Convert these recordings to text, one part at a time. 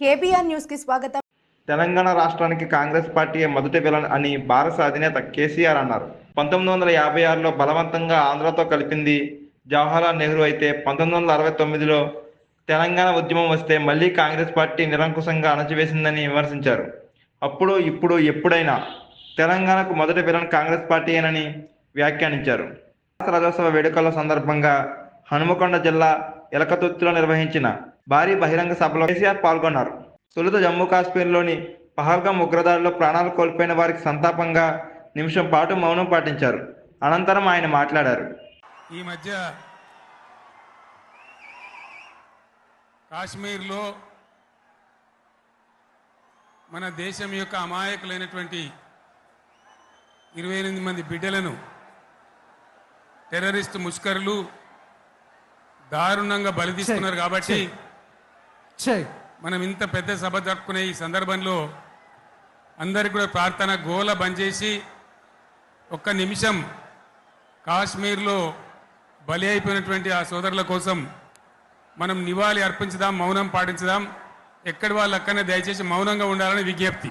KBR న్యూస్కి స్వాగతం. తెలంగాణ రాష్ట్రానికి కాంగ్రెస్ పార్టీ మొదటి విలన్ అని భారత అధినేత కేసీఆర్ అన్నారు. పంతొమ్మిది వందల యాభై ఆరులో బలవంతంగా ఆంధ్రతో కలిపింది జవహర్లాల్ నెహ్రూ అయితే పంతొమ్మిది వందల అరవై తొమ్మిదిలో తెలంగాణ ఉద్యమం వస్తే మళ్ళీ కాంగ్రెస్ పార్టీ నిరంకుశంగా అణచివేసిందని విమర్శించారు. అప్పుడు ఇప్పుడు ఎప్పుడైనా తెలంగాణకు మొదటి విలన్ కాంగ్రెస్ పార్టీ అని వ్యాఖ్యానించారు. రాజోత్సవ వేడుకల సందర్భంగా హనుమకొండ జిల్లా ఎలకతుర్తిలో నిర్వహించిన భారీ బహిరంగ సభలో కేసీఆర్ పాల్గొన్నారు. తొలుత జమ్మూ కాశ్మీర్లోని పహల్గాం ఉగ్రదాడిలో ప్రాణాలు కోల్పోయిన వారికి సంతాపంగా నిమిషం పాటు మౌనం పాటించారు. అనంతరం ఆయన మాట్లాడారు. ఈ మధ్య కాశ్మీర్లో మన దేశం యొక్క అమాయకులైనటువంటి ఇరవై ఎనిమిది మంది బిడ్డలను టెర్రరిస్ట్ ముష్కరులు దారుణంగా బలితీస్తున్నారు కాబట్టి చెయ్ మనం ఇంత పెద్ద సభ జరుపుకునే ఈ సందర్భంలో అందరి కూడా ప్రార్థన గోల బంద్ చేసి ఒక్క నిమిషం కాశ్మీర్లో బలి అయిపోయినటువంటి ఆ సోదరుల కోసం మనం నివాళి అర్పించుదాం మౌనం పాటించుదాం. ఎక్కడి వాళ్ళు అక్కడనే దయచేసి మౌనంగా ఉండాలని విజ్ఞప్తి.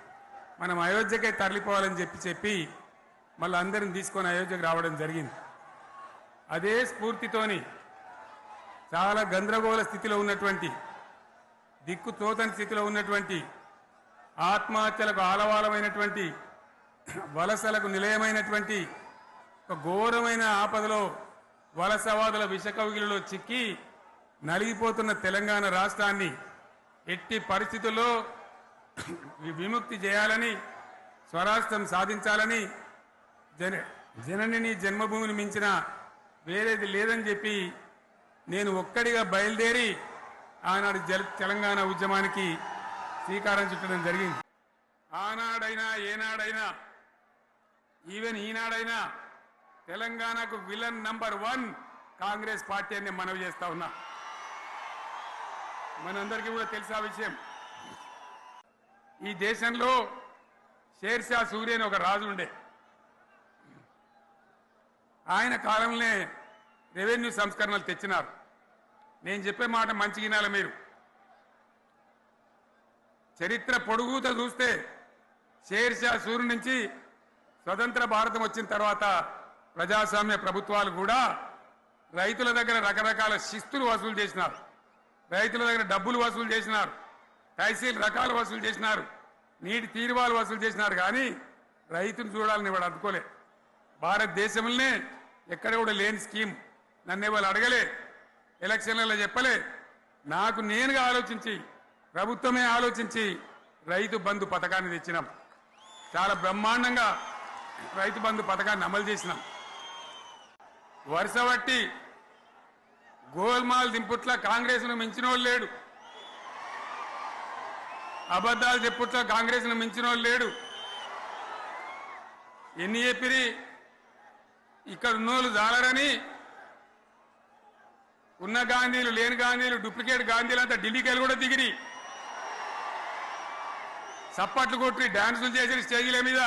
మనం అయోధ్యకే తరలిపోవాలని చెప్పి చెప్పి మళ్ళీ అందరిని తీసుకొని అయోధ్యకు రావడం జరిగింది. అదే స్ఫూర్తితోని చాలా గందరగోళ స్థితిలో ఉన్నటువంటి దిక్కు తోతని స్థితిలో ఉన్నటువంటి ఆత్మహత్యలకు ఆలవాలమైనటువంటి వలసలకు నిలయమైనటువంటి ఒక ఘోరమైన ఆపదలో వలసవాదుల విషకవిగిలిలో చిక్కి నలిగిపోతున్న తెలంగాణ రాష్ట్రాన్ని ఎట్టి పరిస్థితుల్లో విముక్తి చేయాలని స్వరాష్ట్రం సాధించాలని జన జననిని జన్మభూమిని మించిన వేరేది లేదని చెప్పి నేను ఒక్కడిగా బయలుదేరి ఆనాడు జల తెలంగాణ ఉద్యమానికి శ్రీకారం చుట్టడం జరిగింది. ఆనాడైనా ఏనాడైనా ఈవెన్ ఈనాడైనా తెలంగాణకు villain number one Congress party అని మనవి చేస్తా ఉన్నా. మనందరికీ కూడా తెలుసా విషయం? ఈ దేశంలో షేర్షా సూర్య అని ఒక రాజు ఉండే. ఆయన కాలంలోనే రెవెన్యూ సంస్కరణలు తెచ్చినారు. నేను చెప్పే మాట మంచి వినాలి మీరు. చరిత్ర పొడుగుతో చూస్తే షేర్షా సూర్యు నుంచి స్వతంత్ర భారతం వచ్చిన తర్వాత ప్రజాస్వామ్య ప్రభుత్వాలు కూడా రైతుల దగ్గర రకరకాల శిస్తులు వసూలు చేసినారు. రైతుల దగ్గర డబ్బులు వసూలు చేసినారు. తహసీల్ రకాలు వసూలు చేసినారు. నీటి తీరువాలు వసూలు చేసినారు కానీ రైతును చూడాలని వాడు అందుకోలే. భారతదేశంలోనే ఎక్కడ కూడా లేని స్కీమ్. నన్ను వాళ్ళు అడగలే? ఎలక్షన్లలో చెప్పలే. నాకు నేనుగా ఆలోచించి ప్రభుత్వమే ఆలోచించి రైతు బంధు పథకాన్ని తెచ్చినాం. చాలా బ్రహ్మాండంగా రైతు బంధు పథకాన్ని అమలు చేసినాం. వరుస గోల్మాల్ దింపుట్ల కాంగ్రెస్ను మించిన వాళ్ళు లేడు. అబద్ధాలు చెప్పుట్లో కాంగ్రెస్ను మించిన వాళ్ళు లేడు. ఎన్ని చెప్పిరి? ఇక్కడ ఉన్నోళ్ళు జాలరని. ఉన్న గాంధీలు లేని గాంధీలు డూప్లికేట్ గాంధీలు అంతా ఢిల్లీకి వెళ్ళి కూడా దిగిరి. చప్పట్లు కొట్టి డాన్సులు చేసిన స్టేజీల మీద.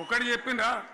ఒకటి చెప్పిండ్రా?